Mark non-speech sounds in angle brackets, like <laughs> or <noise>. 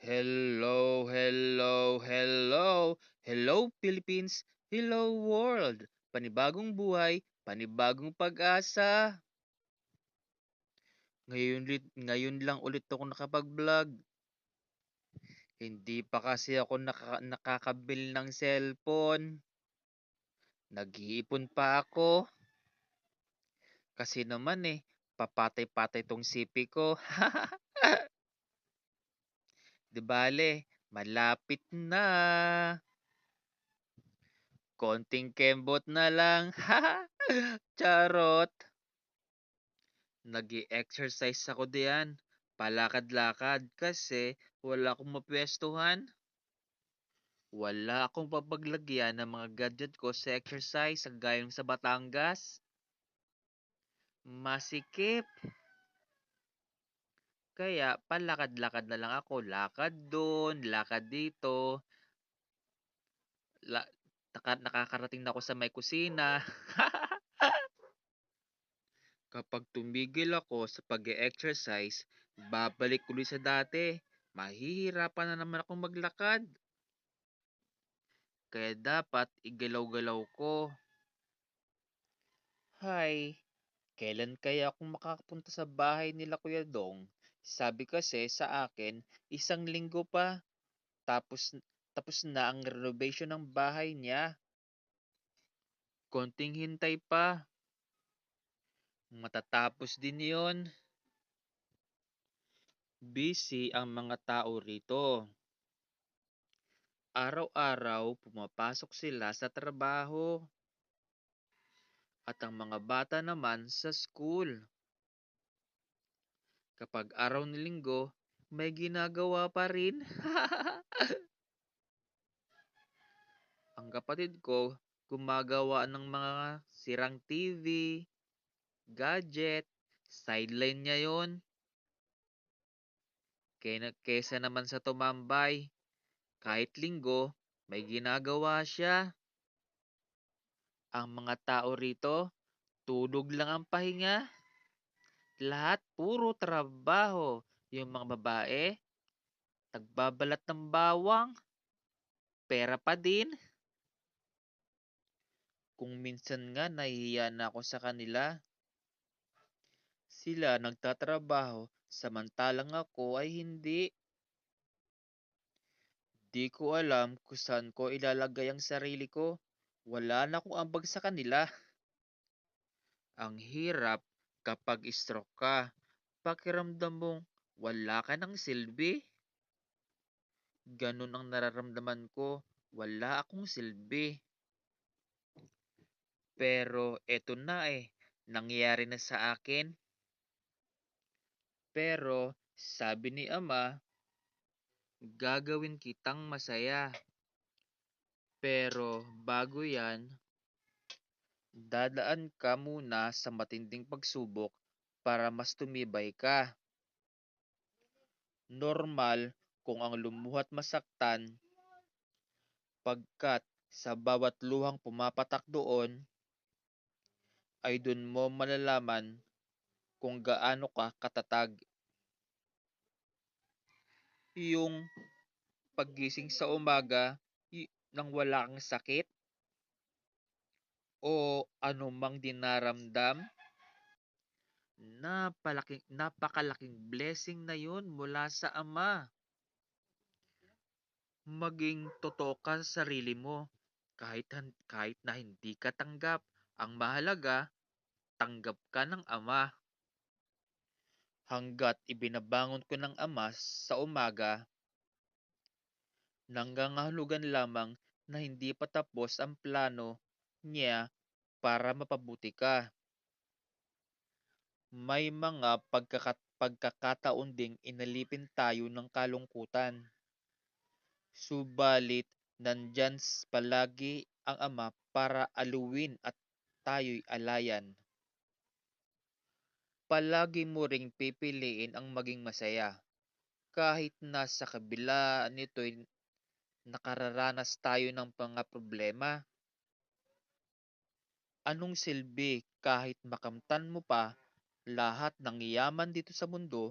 Hello, hello, hello. Hello Philippines, hello world. Panibagong buhay, panibagong pag-asa. Ngayon, ngayon lang ulit ako nakapag-vlog. Hindi pa kasi ako naka, nakakabil ng cellphone. Nag-iipon pa ako. Kasi naman eh, papatay-patay tong sipi ko. <laughs> Di bale, malapit na. Konting kembot na lang. <laughs> Charot. nag exercise ako diyan. Palakad-lakad kasi wala akong mapwestuhan. Wala akong papaglagyan ng mga gadget ko sa exercise sa gayong sa Batangas. Masikip. Kaya palakad-lakad na lang ako. Lakad doon, lakad dito. La naka nakakarating na ako sa may kusina. <laughs> Kapag tumigil ako sa pag-e-exercise, babalik ulit sa dati. Mahihirapan na naman akong maglakad. Kaya dapat igalaw-galaw ko. Hay, kailan kaya akong makakapunta sa bahay nila Kuya Dong? Sabi kasi sa akin, isang linggo pa. Tapos tapos na ang renovation ng bahay niya. Konting hintay pa. Matatapos din yon. Busy ang mga tao rito. Araw-araw pumapasok sila sa trabaho. At ang mga bata naman sa school. Kapag araw ng linggo, may ginagawa pa rin. <laughs> ang kapatid ko gumagawa ng mga sirang TV, gadget, sideline niya yon. Kesa naman sa tumambay, kahit linggo, may ginagawa siya. Ang mga tao rito, tulog lang ang pahinga. Lahat puro trabaho. Yung mga babae, nagbabalat ng bawang. Pera pa din. Kung minsan nga nahihiya na ako sa kanila. Sila nagtatrabaho samantalang ako ay hindi. Di ko alam kung saan ko ilalagay ang sarili ko. Wala na akong ambag sa kanila. Ang hirap kapag stroke ka. Pakiramdam mong wala ka ng silbi. Ganun ang nararamdaman ko. Wala akong silbi. Pero eto na eh, nangyari na sa akin. Pero sabi ni ama, gagawin kitang masaya. Pero bago yan, dadaan ka muna sa matinding pagsubok para mas tumibay ka. Normal kung ang lumuhat masaktan, pagkat sa bawat luhang pumapatak doon, ay dun mo malalaman kung gaano ka katatag. Yung paggising sa umaga nang wala kang sakit o anumang dinaramdam, napalaking, napakalaking blessing na yun mula sa Ama. Maging totoo ka sa sarili mo kahit, kahit na hindi ka tanggap ang mahalaga, tanggap ka ng Ama. Hanggat ibinabangon ko ng Ama sa umaga, nanggangahulugan lamang na hindi pa tapos ang plano niya para mapabuti ka. May mga pagkakat pagkakataon ding inalipin tayo ng kalungkutan. Subalit, nandyan palagi ang Ama para aluwin at tayo'y alayan. Palagi mo ring pipiliin ang maging masaya. Kahit na sa kabila nito'y nakararanas tayo ng mga problema. Anong silbi kahit makamtan mo pa lahat ng yaman dito sa mundo